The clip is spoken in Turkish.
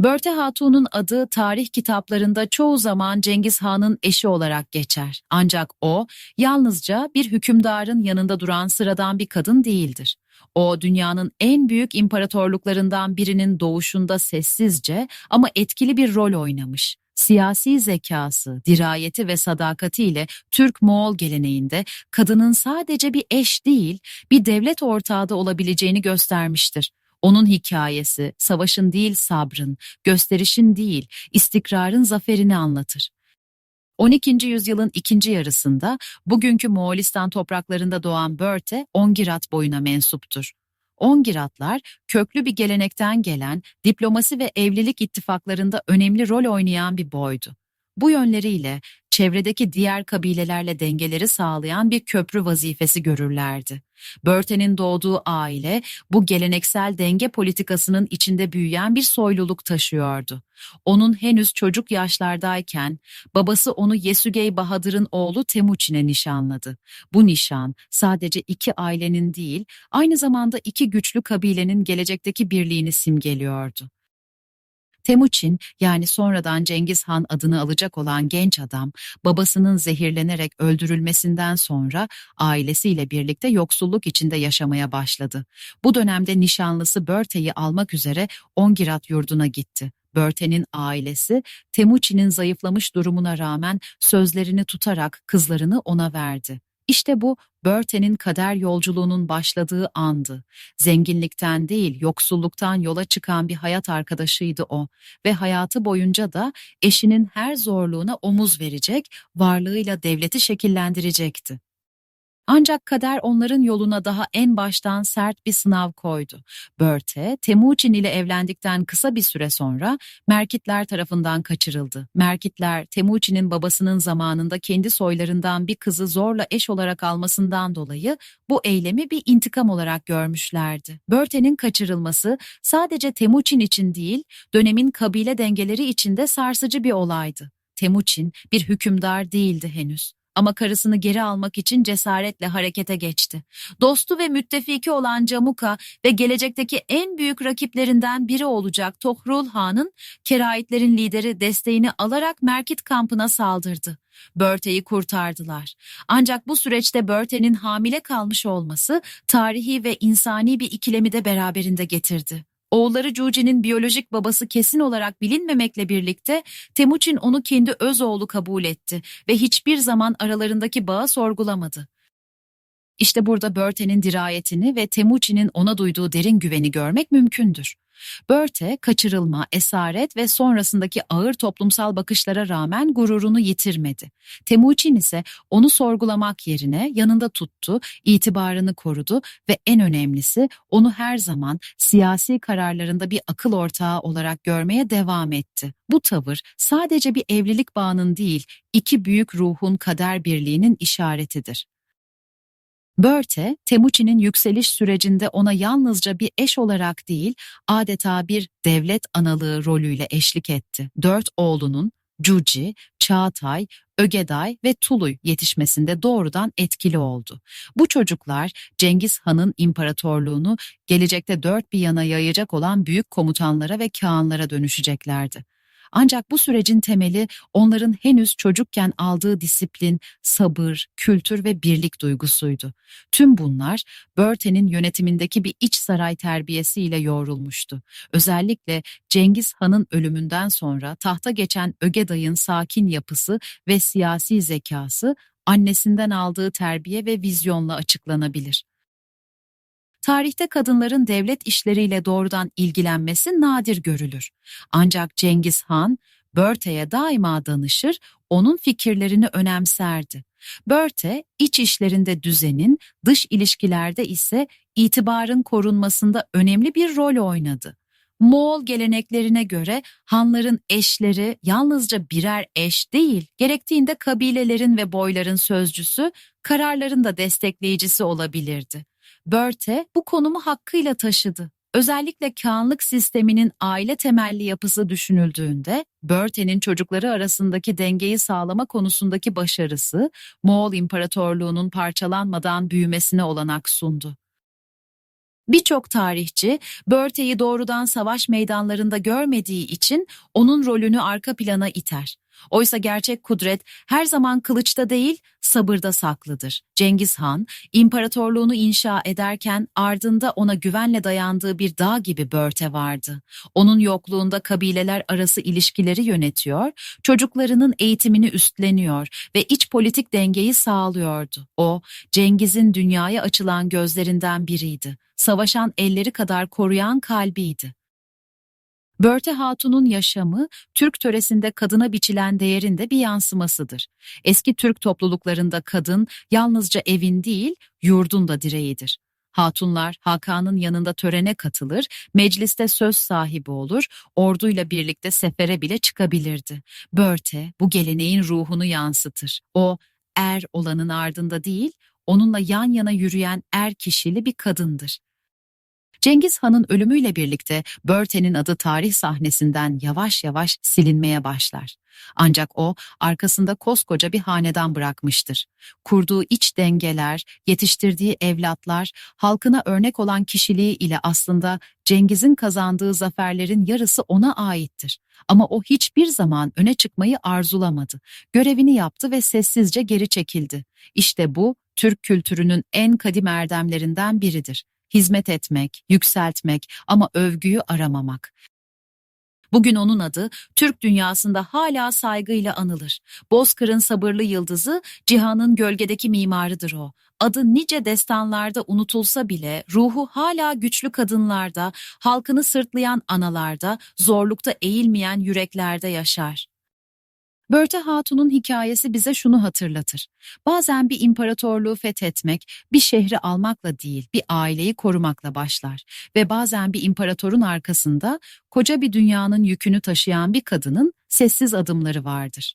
Börte Hatun'un adı tarih kitaplarında çoğu zaman Cengiz Han'ın eşi olarak geçer. Ancak o yalnızca bir hükümdarın yanında duran sıradan bir kadın değildir. O dünyanın en büyük imparatorluklarından birinin doğuşunda sessizce ama etkili bir rol oynamış. Siyasi zekası, dirayeti ve sadakatiyle Türk-Moğol geleneğinde kadının sadece bir eş değil, bir devlet ortağı da olabileceğini göstermiştir. Onun hikayesi savaşın değil sabrın, gösterişin değil istikrarın zaferini anlatır. 12. yüzyılın ikinci yarısında bugünkü Moğolistan topraklarında doğan Börte, Ongirat boyuna mensuptur. Ongiratlar köklü bir gelenekten gelen diplomasi ve evlilik ittifaklarında önemli rol oynayan bir boydu. Bu yönleriyle çevredeki diğer kabilelerle dengeleri sağlayan bir köprü vazifesi görürlerdi. Börte'nin doğduğu aile bu geleneksel denge politikasının içinde büyüyen bir soyluluk taşıyordu. Onun henüz çocuk yaşlardayken babası onu Yesügey Bahadır'ın oğlu Temuçin'e nişanladı. Bu nişan sadece iki ailenin değil, aynı zamanda iki güçlü kabilenin gelecekteki birliğini simgeliyordu. Temuçin yani sonradan Cengiz Han adını alacak olan genç adam babasının zehirlenerek öldürülmesinden sonra ailesiyle birlikte yoksulluk içinde yaşamaya başladı. Bu dönemde nişanlısı Börte'yi almak üzere Ongirat yurduna gitti. Börte'nin ailesi Temuçin'in zayıflamış durumuna rağmen sözlerini tutarak kızlarını ona verdi. İşte bu Börte'nin kader yolculuğunun başladığı andı. Zenginlikten değil, yoksulluktan yola çıkan bir hayat arkadaşıydı o ve hayatı boyunca da eşinin her zorluğuna omuz verecek, varlığıyla devleti şekillendirecekti. Ancak kader onların yoluna daha en baştan sert bir sınav koydu. Börte, Temuçin ile evlendikten kısa bir süre sonra Merkitler tarafından kaçırıldı. Merkitler, Temuçin'in babasının zamanında kendi soylarından bir kızı zorla eş olarak almasından dolayı bu eylemi bir intikam olarak görmüşlerdi. Börte'nin kaçırılması sadece Temuçin için değil, dönemin kabile dengeleri içinde sarsıcı bir olaydı. Temuçin bir hükümdar değildi henüz ama karısını geri almak için cesaretle harekete geçti. Dostu ve müttefiki olan Camuka ve gelecekteki en büyük rakiplerinden biri olacak Tohrul Han'ın Keraitlerin lideri desteğini alarak Merkit kampına saldırdı. Börte'yi kurtardılar. Ancak bu süreçte Börte'nin hamile kalmış olması tarihi ve insani bir ikilemi de beraberinde getirdi. Oğulları Cuci'nin biyolojik babası kesin olarak bilinmemekle birlikte Temuçin onu kendi öz oğlu kabul etti ve hiçbir zaman aralarındaki bağı sorgulamadı. İşte burada Börte'nin dirayetini ve Temuçin'in ona duyduğu derin güveni görmek mümkündür. Börte, kaçırılma, esaret ve sonrasındaki ağır toplumsal bakışlara rağmen gururunu yitirmedi. Temuçin ise onu sorgulamak yerine yanında tuttu, itibarını korudu ve en önemlisi onu her zaman siyasi kararlarında bir akıl ortağı olarak görmeye devam etti. Bu tavır sadece bir evlilik bağının değil, iki büyük ruhun kader birliğinin işaretidir. Börte, Temuçin'in yükseliş sürecinde ona yalnızca bir eş olarak değil, adeta bir devlet analığı rolüyle eşlik etti. Dört oğlunun Cuci, Çağatay, Ögeday ve Tuluy yetişmesinde doğrudan etkili oldu. Bu çocuklar Cengiz Han'ın imparatorluğunu gelecekte dört bir yana yayacak olan büyük komutanlara ve kağanlara dönüşeceklerdi. Ancak bu sürecin temeli onların henüz çocukken aldığı disiplin, sabır, kültür ve birlik duygusuydu. Tüm bunlar Börte'nin yönetimindeki bir iç saray terbiyesiyle yoğrulmuştu. Özellikle Cengiz Han'ın ölümünden sonra tahta geçen Ögeday'ın sakin yapısı ve siyasi zekası annesinden aldığı terbiye ve vizyonla açıklanabilir. Tarihte kadınların devlet işleriyle doğrudan ilgilenmesi nadir görülür. Ancak Cengiz Han, Börte'ye daima danışır, onun fikirlerini önemserdi. Börte, iç işlerinde düzenin, dış ilişkilerde ise itibarın korunmasında önemli bir rol oynadı. Moğol geleneklerine göre hanların eşleri yalnızca birer eş değil, gerektiğinde kabilelerin ve boyların sözcüsü, kararların da destekleyicisi olabilirdi. Börte bu konumu hakkıyla taşıdı. Özellikle kağanlık sisteminin aile temelli yapısı düşünüldüğünde, Börte'nin çocukları arasındaki dengeyi sağlama konusundaki başarısı, Moğol İmparatorluğu'nun parçalanmadan büyümesine olanak sundu. Birçok tarihçi Börte'yi doğrudan savaş meydanlarında görmediği için onun rolünü arka plana iter. Oysa gerçek kudret her zaman kılıçta değil, sabırda saklıdır. Cengiz Han, imparatorluğunu inşa ederken ardında ona güvenle dayandığı bir dağ gibi Börte vardı. Onun yokluğunda kabileler arası ilişkileri yönetiyor, çocuklarının eğitimini üstleniyor ve iç politik dengeyi sağlıyordu. O, Cengiz'in dünyaya açılan gözlerinden biriydi. Savaşan elleri kadar koruyan kalbiydi. Börte Hatun'un yaşamı, Türk töresinde kadına biçilen değerin de bir yansımasıdır. Eski Türk topluluklarında kadın yalnızca evin değil, yurdun da direğidir. Hatunlar Hakan'ın yanında törene katılır, mecliste söz sahibi olur, orduyla birlikte sefere bile çıkabilirdi. Börte bu geleneğin ruhunu yansıtır. O, er olanın ardında değil, onunla yan yana yürüyen er kişili bir kadındır. Cengiz Han'ın ölümüyle birlikte Börte'nin adı tarih sahnesinden yavaş yavaş silinmeye başlar. Ancak o arkasında koskoca bir hanedan bırakmıştır. Kurduğu iç dengeler, yetiştirdiği evlatlar, halkına örnek olan kişiliği ile aslında Cengiz'in kazandığı zaferlerin yarısı ona aittir. Ama o hiçbir zaman öne çıkmayı arzulamadı. Görevini yaptı ve sessizce geri çekildi. İşte bu Türk kültürünün en kadim erdemlerinden biridir hizmet etmek, yükseltmek ama övgüyü aramamak. Bugün onun adı Türk dünyasında hala saygıyla anılır. Bozkır'ın sabırlı yıldızı, cihanın gölgedeki mimarıdır o. Adı nice destanlarda unutulsa bile ruhu hala güçlü kadınlarda, halkını sırtlayan analarda, zorlukta eğilmeyen yüreklerde yaşar. Börte Hatun'un hikayesi bize şunu hatırlatır. Bazen bir imparatorluğu fethetmek, bir şehri almakla değil, bir aileyi korumakla başlar. Ve bazen bir imparatorun arkasında koca bir dünyanın yükünü taşıyan bir kadının sessiz adımları vardır.